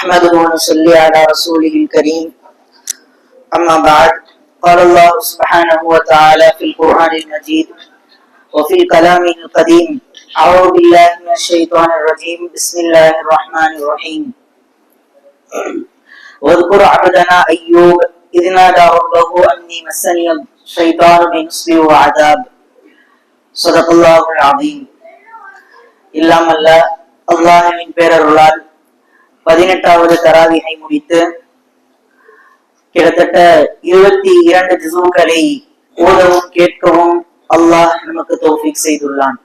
نحمده ونصلي على رسوله الكريم أما بعد قال الله سبحانه وتعالى في القرآن المجيد وفي الكلام القديم أعوذ بالله من الشيطان الرجيم بسم الله الرحمن الرحيم واذكر عبدنا أيوب إذ نادى ربه أني مسني الشيطان بنصب وعذاب صدق الله العظيم இல்லாமல்ல அல்லாஹின் பேரருளால் பதினெட்டாவது தராவிகை முடித்து கிட்டத்தட்ட இருபத்தி இரண்டு திசுக்களை ஓதவும் கேட்கவும் அல்லாஹ் நமக்கு தோஃபிக் செய்துள்ளான்.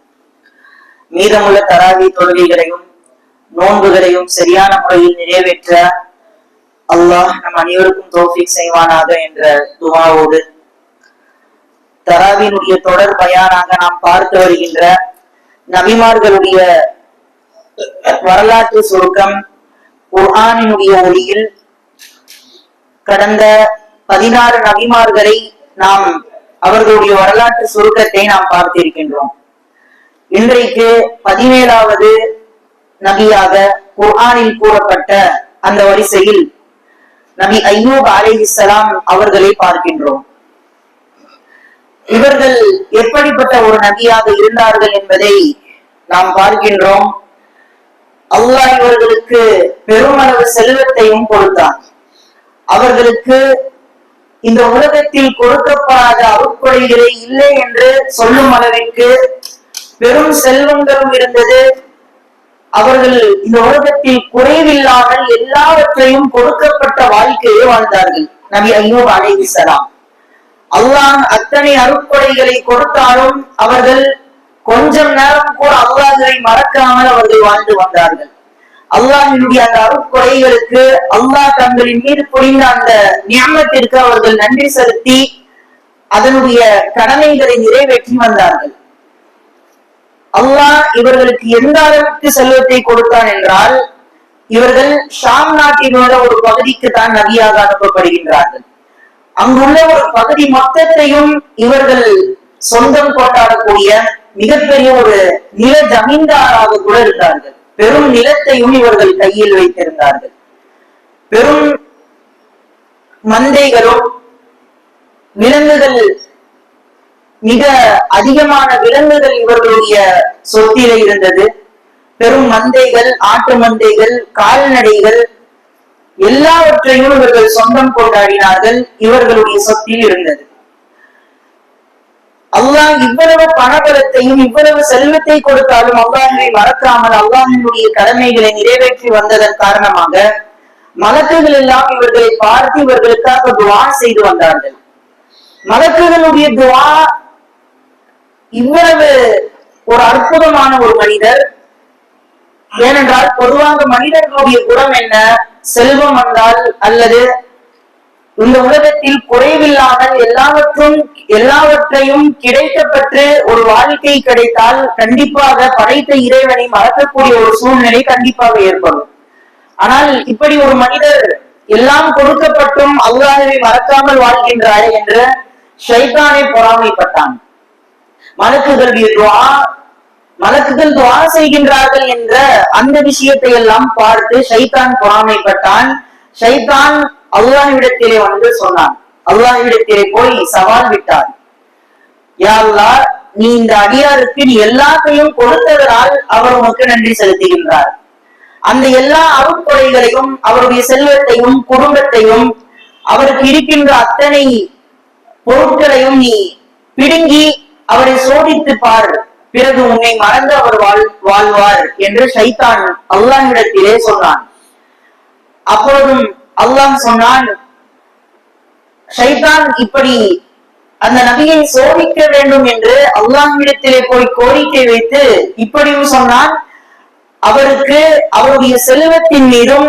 மீதமுள்ள தராவி தொழுகைகளையும் நோன்புகளையும் சரியான முறையில் நிறைவேற்ற அல்லாஹ் நம் அனைவருக்கும் தோஃபிக் செய்வானாக என்ற துவாவோடு தராவினுடைய தொடர் பயானாக நாம் பார்த்து வருகின்ற நபிமார்களுடைய வரலாற்று சுருக்கம் குர்ஆனினுடைய ஒளியில் கடந்த பதினாறு நபிமார்களை நாம் அவர்களுடைய வரலாற்று சுருக்கத்தை நாம் பார்த்திருக்கின்றோம். இன்றைக்கு பதினேழாவது நபியாக குர்ஆனில் கூறப்பட்ட அந்த வரிசையில் நபி ஐயூப் அலிஹிசலாம் அவர்களை பார்க்கின்றோம். இவர்கள் எப்படிப்பட்ட ஒரு நபியாக இருந்தார்கள் என்பதை நாம் பார்க்கின்றோம். அல்லாஹ் இவர்களுக்கு பெருமளவு செல்வத்தையும் கொடுத்தான் அவர்களுக்கு இந்த உலகத்தில் கொடுக்கப்படாத அருட்கொடைகளே இல்லை என்று சொல்லும் அளவிற்கு பெரும் செல்வங்களும் இருந்தது. அவர்கள் இந்த உலகத்தில் குறைவில்லாமல் எல்லாவற்றையும் கொடுக்கப்பட்ட வாழ்க்கையை வாழ்ந்தார்கள். நபி ஐயோப் அலைஹிஸ்ஸலாம் அல்லாஹ் அத்தனை அருட்கொடைகளை கொடுத்தாலும் அவர்கள் கொஞ்சம் நேரம் கூட அல்லாஹை மறக்காமல் அவர்கள் வாழ்ந்து வந்தார்கள். அல்லாஹினுடைய அந்த அருட்கொடைகளுக்கு அல்லாஹ் தங்களின் மீது புரிந்த அந்த ஞானத்திற்கு அவர்கள் நன்றி செலுத்தி அதனுடைய கடமைகளை நிறைவேற்றி வந்தார்கள். அல்லாஹ் இவர்களுக்கு எந்த அளவுக்கு செல்வத்தை கொடுத்தான் என்றால் இவர்கள் ஷாம் நாட்டினோட ஒரு பகுதிக்கு தான் நதியாக அனுப்பப்படுகின்றார்கள். அங்குள்ள ஒரு பகுதி மொத்தத்தையும் இவர்கள் சொந்தம் கொண்டாடக்கூடிய மிகப்பெரிய ஒரு நில ஜமீன்தாராக கூட இருந்தார்கள். பெரும் நிலத்தையும் இவர்கள் கையில் வைத்திருந்தார்கள். பெரும் மந்தைகளும் விலங்குகள் மிக அதிகமான விலங்குகள் இவர்களுடைய சொத்திலே இருந்தது. பெரும் மந்தைகள் ஆட்டு மந்தைகள் கால்நடைகள் எல்லாவற்றையும் இவர்கள் சொந்தம் கொண்டாடினார்கள். இவர்களுடைய சொத்தில் இருந்தது. அல்லாஹ் இவ்வளவு பணபலத்தையும் இவ்வளவு செல்வத்தை கொடுத்தாலும் அல்லாஹை மறக்காமல் அல்லாஹினுடைய கடமைகளை நிறைவேற்றி வந்ததன் காரணமாக மலக்குகள் எல்லாம் இவர்களை பார்த்து இவர்களுக்காக துவா செய்து வந்தார்கள். மலக்குகளுடைய துவா இவ்வளவு ஒரு அற்புதமான ஒரு மனிதர். ஏனென்றால் பொதுவாக மனிதர்களுடைய குணம் என்ன? செல்வம் வந்தால் அல்லது இந்த உலகத்தில் குறைவில்லாமல் எல்லாவற்றும் எல்லாவற்றையும் கிடைக்கப்பட்டு ஒரு வாழ்க்கை கிடைத்தால் கண்டிப்பாக படைத்த இறைவனை மறக்கக்கூடிய ஒரு சூழ்நிலை கண்டிப்பாக ஏற்படும். ஆனால் இப்படி ஒரு மனிதர் எல்லாம் கொடுக்கப்பட்டும் அல்லாஹவை மறக்காமல் வாழ்கின்றாரே என்று ஷைதானை பொறாமைப்பட்டான். மலக்குகள் துவா மலக்குகள் துவா செய்கின்றார்கள் என்ற அந்த விஷயத்தை எல்லாம் பார்த்து ஷைதான் பொறாமைப்பட்டான். ஷைதான் அல்லாஹ்விடத்திலே வந்து சொன்னான். அல்லாஹ்விடத்திலே போய் சவால் விட்டார். யாருலா நீ இந்த அடியாருக்கு நீ எல்லாத்தையும் கொடுத்ததனால் அவர் உனக்கு நன்றி செலுத்துகின்றார். அந்த எல்லா அருட்கொடைகளையும் அவருடைய செல்வத்தையும் குடும்பத்தையும் அவருக்கு இருக்கின்ற அத்தனை பொருட்களையும் நீ பிடுங்கி அவரை சோதித்து பார். பிறகு உன்னை மறந்து அவர் வாழ் வாழ்வார் என்று சைத்தான் அல்லாஹ்விடத்திலே சொன்னான். அப்பொழுதும் அல்லாஹ் சொன்னான் ஷைதான் இப்படி அந்த நபியை சோதிக்க வேண்டும் என்று அல்லாஹ்விடத்திலே போய் கோரிக்கை வைத்து இப்படியும் சொன்னான் அவருக்கு அவருடைய செல்வத்தின் மீதும்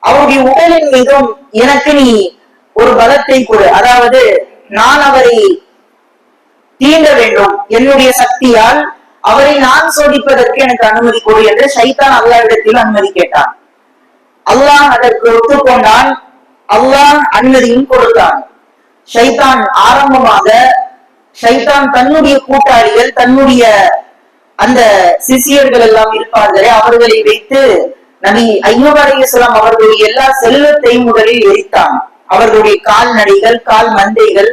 அவருடைய உடலின் மீதும் எனக்கு நீ ஒரு பலத்தை கொடு. அதாவது நான் அவரை தீண்ட வேண்டும். என்னுடைய சக்தியால் அவரை நான் சோதிப்பதற்கு எனக்கு அனுமதி கொடு என்று ஷைத்தான் அல்லாவிடத்தில் அனுமதி கேட்டான். அல்லாஹ் அதற்கு ஒத்துக்கொண்டான். அல்லாஹ் அனுமதியும் கொடுத்தான். ஷைதான் ஆரம்பமாக ஷைதான் தன்னுடைய கூட்டாளிகள் தன்னுடைய அந்த சிசியர்கள் எல்லாம் இருப்பார்களே அவர்களை வைத்து நபி ஐயூப் அலைஹிஸ்ஸலாம் அவர்களுடைய எல்லா செல்வத்தையும் முதலில் எரித்தான். அவர்களுடைய கால்நடைகள் கால் மந்தைகள்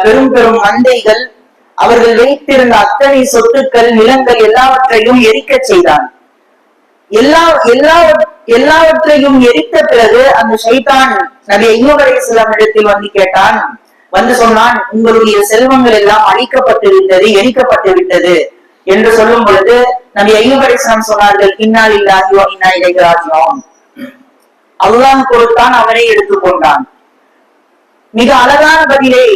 பெரும் பெரும் மந்தைகள் அவர்கள் வைத்திருந்த அத்தனை சொத்துக்கள் நிலங்கள் எல்லாவற்றையும் எரிக்க செய்தான். எல்லா எல்லா எல்லாவற்றையும் எரித்த பிறகு அந்த சைதான் நபி ஐயூப் அலைஹிஸ்ஸலாம் இடத்தில் வந்து கேட்டான் வந்து சொன்னான் உங்களுடைய செல்வங்கள் எல்லாம் அழிக்கப்பட்டு விட்டது எரிக்கப்பட்டு விட்டது. என்று சொல்லும் பொழுது நபி ஐயூப் அலைஹிஸ்ஸலாம் சொன்னார்கள் இன்னால் இல்லாஹி இன்னா இலைஹி ராஜிஊன். அல்லாஹ் கொடுத்தான் அவனே எடுத்துக்கொண்டான் மிக அழகான பதிலை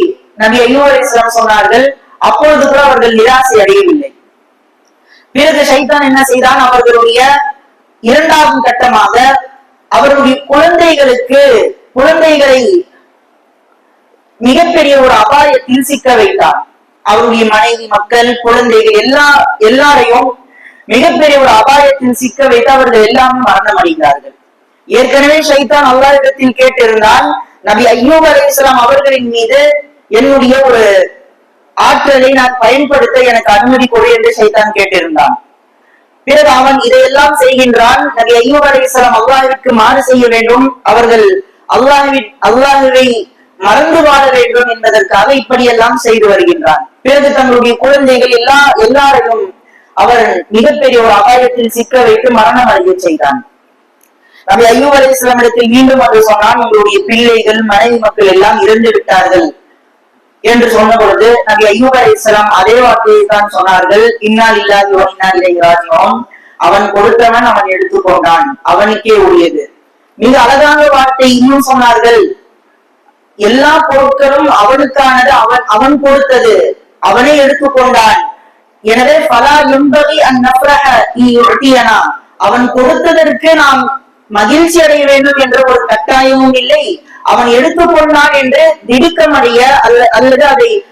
நபி ஐயூப் அலைஹிஸ்ஸலாம் சொன்னார்கள் அப்பொழுது கூட அவர்கள் நிராசை அடையவில்லை. பிறகு சைதான் என்ன செய்தான்? அவர்களுடைய இரண்டாவது கட்டமாக அவருடைய குழந்தைகளுக்கு குழந்தைகளை மிகப்பெரிய ஒரு அபாயத்தில் சிக்க வைத்தார். அவருடைய மனைவி மக்கள் குழந்தைகள் எல்லா எல்லாரையும் மிகப்பெரிய ஒரு அபாயத்தில் சிக்க வைத்து அவர்கள் எல்லாமே மரணம் அடைந்தார்கள். ஏற்கனவே ஷைத்தான் அல்லாஹிடத்தில் கேட்டிருந்தால் நபி ஐயூப் அலைஹிஸ்ஸலாம் அவர்களின் மீது என்னுடைய ஒரு ஆற்றலை நான் பயன்படுத்த எனக்கு அனுமதி கொடு என்று ஷைத்தான் கேட்டிருந்தான். பிறகு அவன் இதையெல்லாம் செய்கின்றான். நபி ஐயூப் அலி இஸ்லாம் அல்லாஹிற்கு மாறு செய்ய வேண்டும். அவர்கள் அல்லாஹுவின் அல்லாஹுவை மறந்து வாழ வேண்டும் என்பதற்காக இப்படியெல்லாம் செய்து வருகின்றான். பிறகு தங்களுடைய குழந்தைகள் எல்லா எல்லாரையும் அவன் மிகப்பெரிய ஒரு அபாயத்தில் சிக்க வைத்து மரணம் அடைய செய்தான். நம்ம ஐயூப் அலைஹிஸ்ஸலாம் இடத்தில் மீண்டும் அவர் சொன்னான் உங்களுடைய பிள்ளைகள் மனைவி மக்கள் எல்லாம் இறந்து விட்டார்கள். என்று சொன்ன பொழுது நபி ஐயூப் அலைஹிஸ்ஸலாம் அதே வார்த்தையை தான் சொன்னார்கள். இன்னால் இல்லாதோ இன்னால் இலை ராஜ்யம் அவன் கொடுத்தவன் அவன் எடுத்துக்கொண்டான் அவனுக்கே உரியது. மிக அழகான வார்த்தை இன்னும் சொன்னார்கள். எல்லா பொருட்களும் அவனுக்கானது அவன் அவன் கொடுத்தது. அவனே எடுத்துக்கொண்டான். எனவே பலா எம்பகி அந்நப்ரஹ நீ யுட்டியனா அவன் கொடுத்ததற்கு நாம் மகிழ்ச்சி அடைய வேண்டும் என்ற ஒரு கட்டாயமும் இல்லை. அவன் எடுத்துக்கொண்டான் என்று திடுக்கம் அடைய அல்ல- அல்லது அதை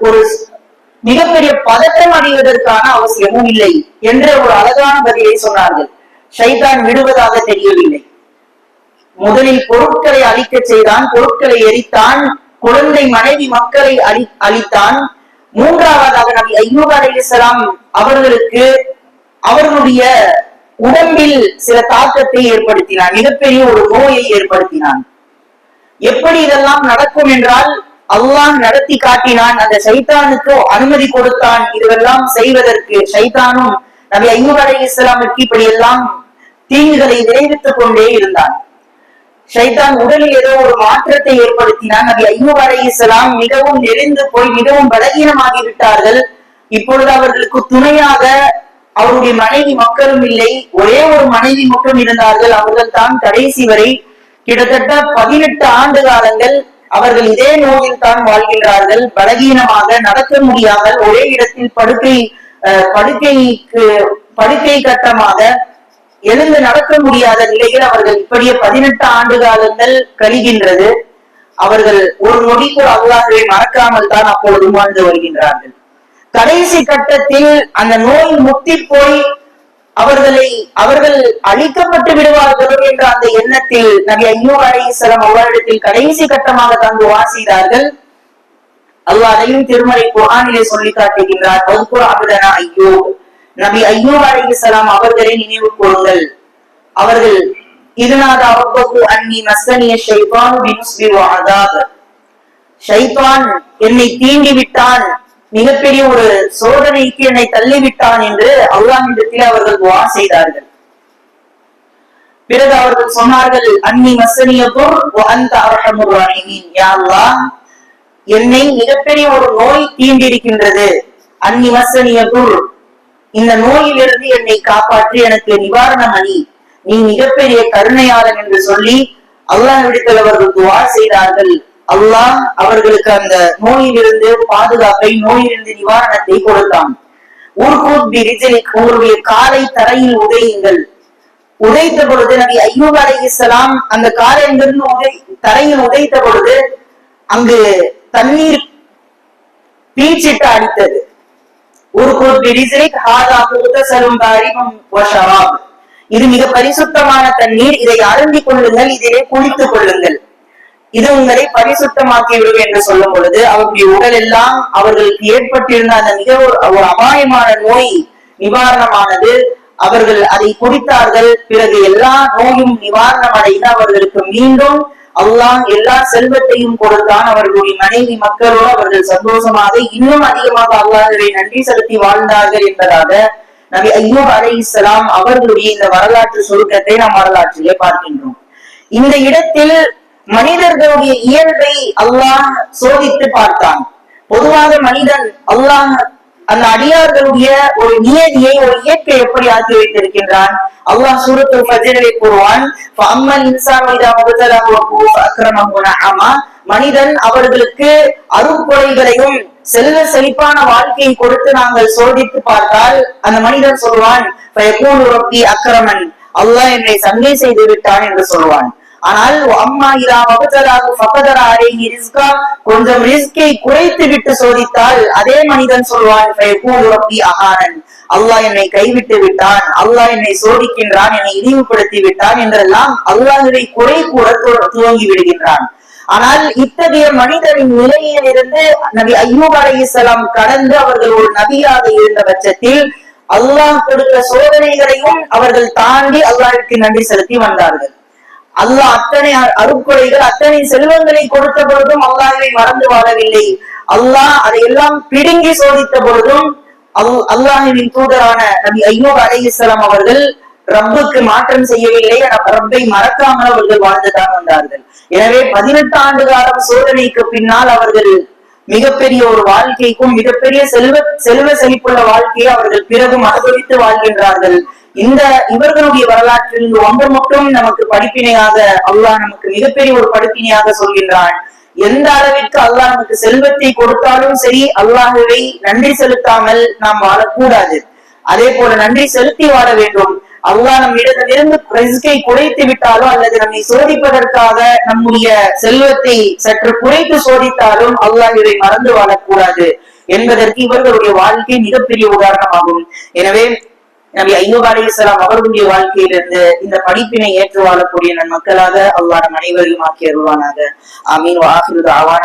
ஒரு மிகப்பெரிய பதட்டம் அடைவதற்கான அவசியமும் இல்லை என்ற ஒரு அழகான பதிலை சொன்னார்கள். ஷைதான் விடுவதாக தெரியவில்லை. முதலில் பொருட்களை அழிக்க செய்தான் பொருட்களை எரித்தான் குழந்தை மனைவி மக்களை அழி அழித்தான். மூன்றாவதாக நபி ஐயூப் அலையாம் அவர்களுக்கு அவர்களுடைய உடம்பில் சில தாக்கத்தை ஏற்படுத்தினான் மிகப்பெரிய ஒரு நோயை ஏற்படுத்தினான். எப்படி இதெல்லாம் நடக்கும் என்றால் அல்லாஹ் நடத்தி காட்டினான் அந்த சைத்தானுக்கு அனுமதி கொடுத்தான். இதுவெல்லாம் செய்வதற்கு சைத்தானும் நபி ஐயூப் அலைஹிஸ்ஸலாமுக்கு இப்படி எல்லாம் தீங்குகளை விளைவித்துக் கொண்டே இருந்தான். ஷைதான் உடலில் ஏதோ ஒரு மாற்றத்தை ஏற்படுத்தினான். நபி ஐயூப் அலைஹிஸ்ஸலாம் மிகவும் நெறிந்து போய் மிகவும் பலகீனமாகி விட்டார்கள். இப்பொழுது அவர்களுக்கு துணையாக அவருடைய மனைவி மக்களும் இல்லை. ஒரே ஒரு மனைவி மட்டும் இருந்தார்கள். அவர்கள் தான் கடைசி வரை கிட்டத்தட்ட பதினெட்டு ஆண்டு காலங்கள் அவர்கள் இதே நோயில் தான் வாழ்கின்றார்கள். பலகீனமாக நடக்க முடியாமல் ஒரே இடத்தில் படுக்கை படுக்கைக்கு படுக்கை கட்டமாக எழுந்து நடக்க முடியாத நிலையில் அவர்கள் இப்படியே பதினெட்டு ஆண்டு காலங்கள் கழிகின்றது. அவர்கள் ஒரு நொடிக்கு அல்லாஹ்வை மறக்காமல் தான் அப்பொழுது வாழ்ந்து வருகின்றார்கள். கடைசி கட்டத்தில் அந்த நோய் முத்தி போய் அவர்களை அவர்கள் அழிக்கப்பட்டு விடுவார்களோ என்ற அந்த எண்ணத்தில் நபி ஐயூப் அலைஹிஸ்ஸலாம் அவரிடத்தில் கடைசி கட்டமாக தான் துவா செய்தார்கள். அதையும் திருமறை குர்ஆனிலே சொல்லி காட்டுகின்றார் "வத்குர் அப்தனா ஐயோ நபி ஐயூப் அலைஹிஸ்ஸலாம் அவர்களை நினைவு கூறுங்கள். அவர்கள் இதனாத ரப்பஹு அன்னி மசனிய ஷைபான் பினுஸ்பி வ என்னை தீண்டி விட்டான் மிகப்பெரிய ஒரு சோதனைக்கு என்னை தள்ளிவிட்டான் என்று அல்லாஹிடத்தில் அவர்கள் துவா செய்தார்கள். பிறகு அவர்கள் சொன்னார்கள் அன்னி மஸ்ஸனிய துர் வ அன்த அர்ஹமுர் ராஹிமீன். யா அல்லாஹ் என்னை மிகப்பெரிய ஒரு நோய் தீண்டிருக்கின்றது. அன்னி மஸ்ஸனிய துர் இந்த நோயிலிருந்து என்னை காப்பாற்றி எனக்கு நிவாரணம் அணி. நீ மிகப்பெரிய கருணையாளன் என்று சொல்லி அல்லாஹ் விடுத்தல் அவர்கள் துவா செய்தார்கள். அல்லாஹ் அவர்களுக்கு அந்த நோயிலிருந்து பாதுகாப்பை நோயிலிருந்து நிவாரணத்தை கொடுத்தான். ஊர்கூத் ரிஜலிக் உங்களுடைய காலை தரையில் உதையுங்கள். உதைத்த பொழுது நபி ஐயூப் அலைஹிஸ்ஸலாம் அந்த காலையிலிருந்து உதை தரையில் உதைத்த பொழுது அங்கு தண்ணீர் பீச்சிட்டு அடித்தது. உருகுத் பிரிசிரிக் ஹாதா வஷராப் இது மிக பரிசுத்தமான தண்ணீர். இதை அருந்திக் கொள்ளுங்கள் இதிலே குளித்துக் கொள்ளுங்கள். இது உங்களை பரிசுத்தமாக்கி விடும் என்று சொல்லும் பொழுது அவருடைய உடல் எல்லாம் அவர்களுக்கு ஏற்பட்டிருந்த அந்த மிக ஒரு அபாயமான நோய் நிவாரணமானது. அவர்கள் அதை குடித்தார்கள். பிறகு எல்லா நோயும் நிவாரணம் அடைந்து அவர்களுக்கு மீண்டும் அல்லாஹ் எல்லா செல்வத்தையும் கொடுத்தான் அவர்களுடைய மனைவி மக்களோடு அவர்கள் சந்தோஷமாக இன்னும் அதிகமாக அல்லாஹரை நன்றி செலுத்தி வாழ்ந்தார்கள் என்பதாக நபி ஐயூப் அலை இஸ்லாம் அவர்களுடைய இந்த வரலாற்று சுருக்கத்தை நாம் வரலாற்றிலே பார்க்கின்றோம். இந்த இடத்தில் மனிதர்களுடைய இயல்பை அல்லாஹ் சோதித்து பார்த்தான். பொதுவாக மனிதன் அல்லாஹ் அந்த அடியார்களுடைய ஒரு நியதியை ஒரு இயற்கை எப்படி ஆக்கி வைத்திருக்கின்றான்? அல்லாஹ் சூரத்து ஃபஜ்ரிலே கூறுவான் ஃபஅம்மல் மனிதன் அவர்களுக்கு அருட்கொடைகளையும் செல்வ செழிப்பான வாழ்க்கையை கொடுத்து நாங்கள் சோதித்து பார்த்தால் அந்த மனிதன் சொல்வான் அக்கிரமன் அல்லாஹ் என்னை சங்கை செய்து விட்டான் என்று சொல்வான். ஆனால் அம்மா இரா வகுத்தலாக பக்கதர அறைகி ரிஸ்கா? கொஞ்சம் ரிஸ்கை குறைத்து விட்டு சோதித்தால் அதே மனிதன் சொல்வான் ஃபயகூலு ரப்பி அஹானன் அல்லாஹ் என்னை கைவிட்டு விட்டான் அல்லாஹ் என்னை சோதிக்கின்றான் என்னை இழிவுபடுத்தி விட்டான் என்றெல்லாம் அல்லாஹுவை குறை கூற துவங்கி விடுகின்றான். ஆனால் இத்தகைய மனிதரின் நிலையில் இருந்து நபி ஐயூப் அலைஹிஸ்ஸலாம் கடந்து அவர்கள் ஒரு நபியாக இருந்த பட்சத்தில் அல்லாஹ் கொடுத்த சோதனைகளையும் அவர்கள் தாண்டி அல்லாஹிற்கு நன்றி செலுத்தி வந்தார்கள். அல்லாஹ் அத்தனை அ- அருட்கொடைகள் அத்தனை செல்வங்களை கொடுத்த பொழுதும் அல்லாஹை மறந்து வாழவில்லை. அல்லாஹ் அதையெல்லாம் பிடுங்கி சோதித்த பொழுதும் அல்- தூதரான நபி ஐயூப் அலைஹிஸ்ஸலாம் அவர்கள் ரப்புக்கு மாற்றம் செய்யவில்லை ரப்பை மறக்காமல் அவர்கள் வாழ்ந்துதான் வந்தார்கள். எனவே பதினெட்டு ஆண்டு காலம் சோதனைக்கு பின்னால் அவர்கள் மிகப்பெரிய ஒரு வாழ்க்கைக்கும் மிகப்பெரிய செல்வ செல்வ செழிப்புள்ள வாழ்க்கையை அவர்கள் பிறகும் அனுபவித்து வாழ்கின்றார்கள். இந்த இவர்களுடைய வரலாற்றில் ஒன்று மட்டும் நமக்கு படிப்பினையாக அல்லாஹ் நமக்கு மிகப்பெரிய ஒரு படிப்பினையாக சொல்கின்றான். எந்த அளவிற்கு அல்லாஹ் நமக்கு செல்வத்தை கொடுத்தாலும் சரி அல்லாஹுவை நன்றி செலுத்தாமல் நாம் வாழக்கூடாது. அதே போல நன்றி செலுத்தி வாழ வேண்டும். அல்லாஹ் நம்மிடத்திலிருந்து ரிஸ்கை குறைத்து விட்டாலோ அல்லது நம்மை சோதிப்பதற்காக நம்முடைய செல்வத்தை சற்று குறைத்து சோதித்தாலும் அல்லாஹ் இதை மறந்து வாழக்கூடாது என்பதற்கு இவர்களுடைய வாழ்க்கை மிகப்பெரிய உதாரணமாகும். எனவே நபி ஐயூப் இஸ்லாம் அவர்களுடைய வாழ்க்கையிலிருந்து இந்த படிப்பினை ஏற்று வாழக்கூடிய நன் மக்களாக அல்லாட அனைவரையும் ஆக்கி அருள்வானாக. ஆமீன். வாஹிரு ஆவான